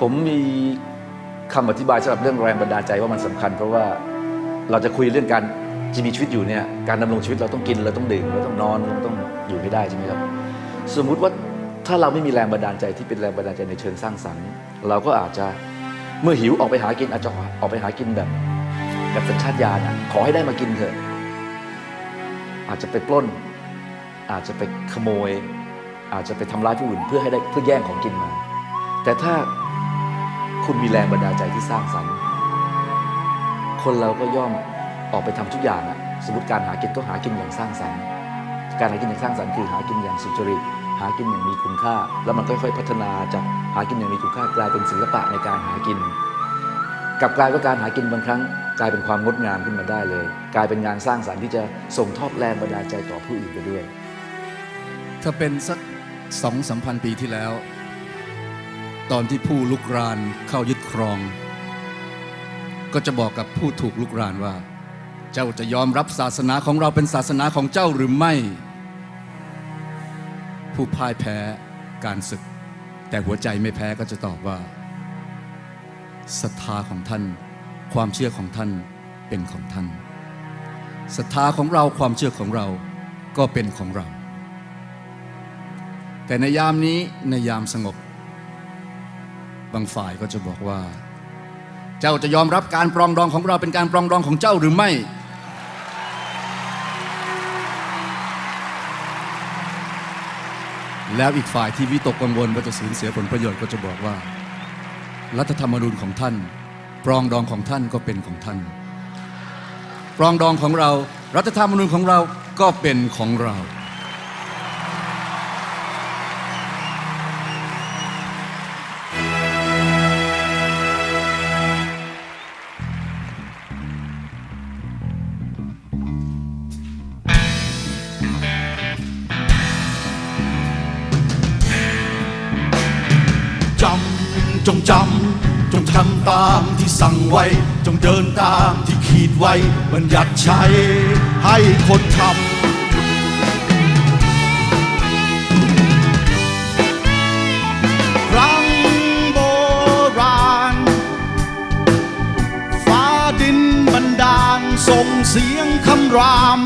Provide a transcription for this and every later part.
ผมมีคำอธิบายสำหรับเรื่องแรงบันดาลใจว่ามันสำคัญ เพราะว่าเราจะคุยเรื่องการจะมีชีวิตอยู่เนี่ยการดำรงชีวิตเราต้องกินเราต้องดื่มเราต้องนอนเราต้องอยู่ให้ได้ใช่ไหมครับ สมมุติว่าถ้าเราไม่มีแรงบันดาลใจที่เป็นแรงบันดาลใจในเชิงสร้างสรรค์ เราก็อาจจะเมื่อหิวออกไปหากินอาจจะออกไปหากินแบบแบบสัญชาตญาณอะขอให้ได้มากินเถอะ อาจจะไปปล้น อาจจะไปขโมย อาจจะไปทำร้ายผู้อื่นเพื่อให้ได้เพื่อแย่งของกินมา แต่ถ้า คุณมีแรงบันดาลใจที่สร้างสรรค์ คนเราก็ย่อมออกไปทำทุกอย่างอะสมมติการหากินก็หากินอย่างสร้างสรรค์ การหากินอย่างสร้างสรรค์คือหากินอย่างสุจริต หากินอย่างมีคุณค่า แล้วมันค่อยๆ พัฒนาจากหากินอย่างมีคุณค่ากลายเป็นศิลปะในการหากินกลับกลายว่าการหากินบางครั้ง กลายเป็นความงดงามขึ้นมาได้เลย กลายเป็นงานสร้างสรรค์ที่จะส่งทอดแรงบันดาลใจต่อผู้อื่นไปด้วย ถ้าเป็นสักสองสามพันปีที่แล้ว ตอนที่ผู้ลุกรานเข้ายึดครอง ก็จะบอกกับผู้ถูกลุกรานว่า เจ้าจะยอมรับศาสนาของเราเป็นศาสนาของเจ้าหรือไม่ ผู้พ่ายแพ้การศึก แต่หัวใจไม่แพ้ก็จะตอบว่าศรัทธาของท่าน ความเชื่อของท่านเป็นของท่านศรัทธาของเราความเชื่อของเราก็เป็นของเรา แต่ในยามนี้ในยามสงบ บางฝ่ายก็จะบอกว่า เจ้าจะยอมรับการปรองดองของเราเป็นการปรองดองของเจ้าหรือไม่ แล้วอีกฝ่ายที่วิตกกังวลว่าจะสูญเสียผลประโยชน์ก็จะบอกว่า รัฐธรรมนูญของท่าน ปรองดองของท่านก็เป็นของท่าน ปรองดองของเรา รัฐธรรมนูญของเราก็เป็นของเรา ตามที่สั่งไว้ จงเดินตามที่ขีดไว้บัญญัติใช้ให้คนทำครั้งโบราณฟ้าดินบันดาลส่งเสียงคำราม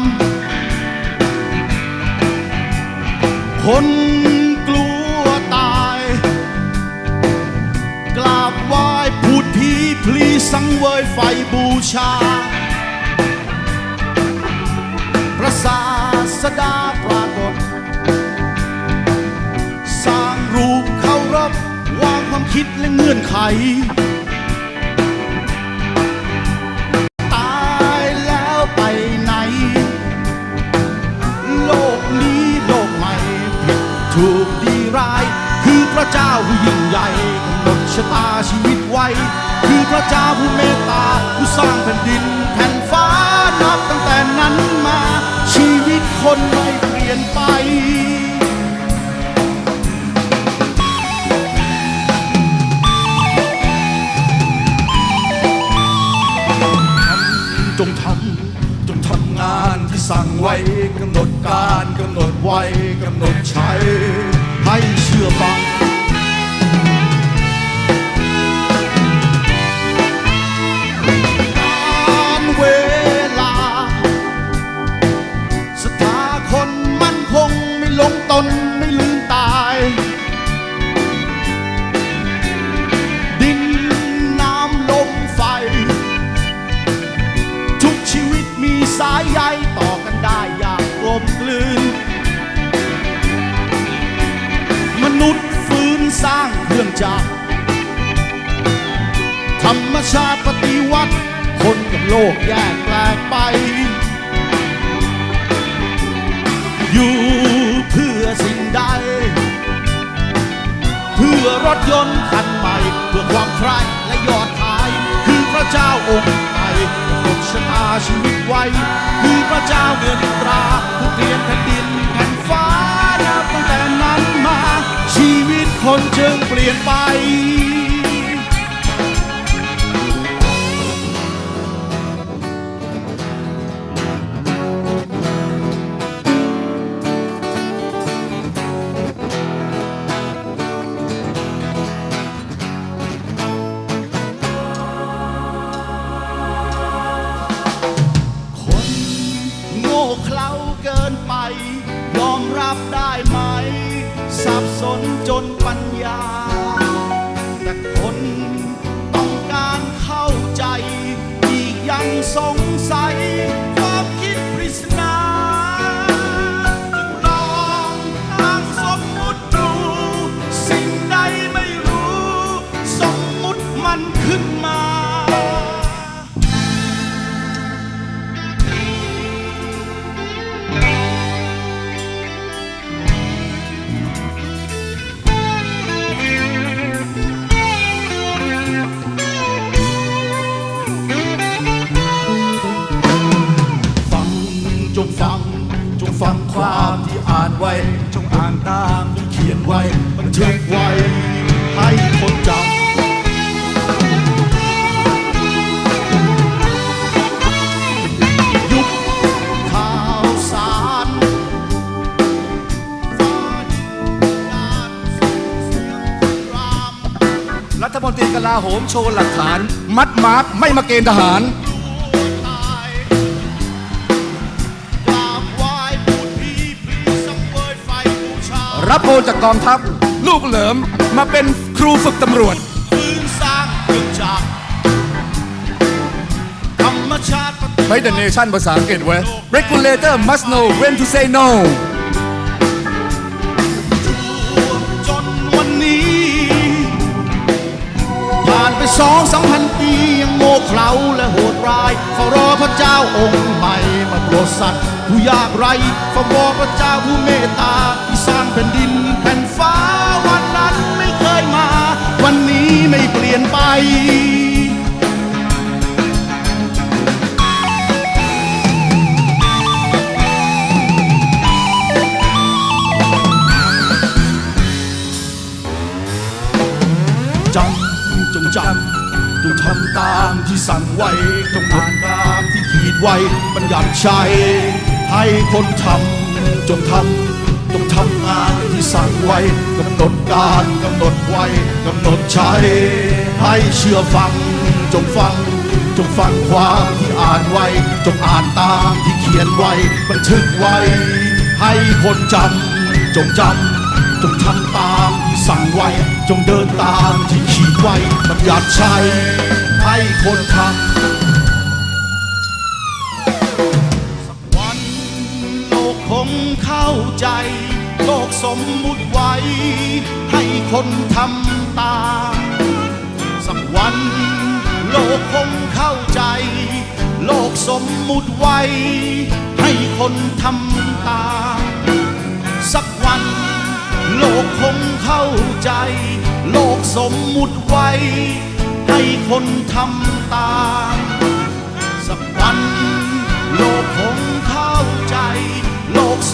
คน สังเวยไฟบูชา พระศาสดาปรากฏ สร้างรูปเคารพวางความคิดและเงื่อนไข ระเจ้าผู้เมตตา ผู้สร้างแผ่นดินแผ่นฟ้านับตั้งแต่นั้นมาชีวิตคน ยนต์คันใหม่เพื่อความใคร่และยอดขาย คือพระเจ้าองค์ใหม่กดชะตาชีวิตไว้ คือพระเจ้าเงินตราผู้เปลี่ยนแผ่นดินแผ่นฟ้านับตั้งแต่นั้นมา ชีวิตคนจึงเปลี่ยนไป ตรีกลาโหมโชว์หลักฐาน มัดมาร์กไม่มาเกณฑ์ทหารตายกราบไหว้พูดพีพรีสังเวยไฟบูชารับโอนจากกองทัพ ลูกเหลิมมาเป็นครูฝึกตำรวจฟื้นสร้างเครื่องจักรธรรมชาติปฏิให้ The Nation ภาษาอังกฤษไว้ Regulator must know when to say no สองสามพันปียังโง่เขลาและโหดร้ายเฝ้ารอพระเจ้าองค์ใหม่มาโปรดสัตว์ผู้ยากไร้เฝ้ารอพระเจ้าผู้เมตตา ไว้บัญญัติใช้ให้คนทำจงทำจงทำงานที่สั่งไว้กำหนดการกำหนดไว้กำหนดใช้ให้เชื่อฟังจงฟังจงฟังความที่อ่านไว้ จงอ่านตามที่เขียนไว้ บันทึกไว้ ให้คนจำจงจำจงทำตามที่สั่งไว้ จงเดินตามที่ขีดไว้บัญญัติใช้ให้คนทำาใจ โลกสมมุติไว้ ให้คนทำตามสักวัน โลกคงเข้าใจ โลกสมมุติไว้ ให้คนทำตามสักวัน โลกคงเข้าใจ โลกสมมุติไว้ ให้คนทำตามสักวัน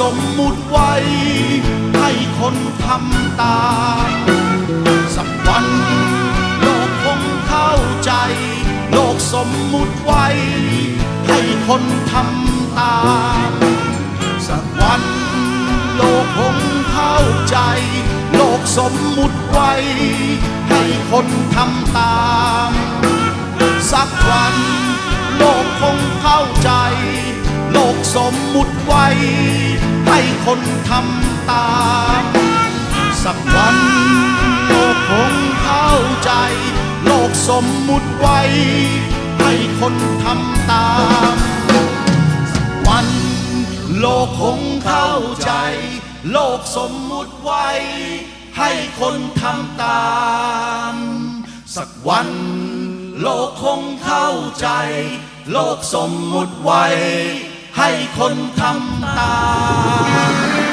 สมมุติไว้ ให้คนทำตามสักวัน โลกคงเข้าใจ โลกสมมุติไว้ ให้คนทำตามสักวัน โลกคงเข้าใจ โลกสมมุติไว้ ให้คนทำตาม สักวัน โลกคงเข้าใจ สมมุติไว้ ให้คนทำตาม สักวันโลกคงเข้าใจ โลกสมมุติไว้ ให้คนทำตามวันโลกคงเข้าใจ โลกสมมุติไว้ ให้คนทำตาม สักวันโลกคงเข้าใจ โลกสมมุติไว้ ให้คนทำตาม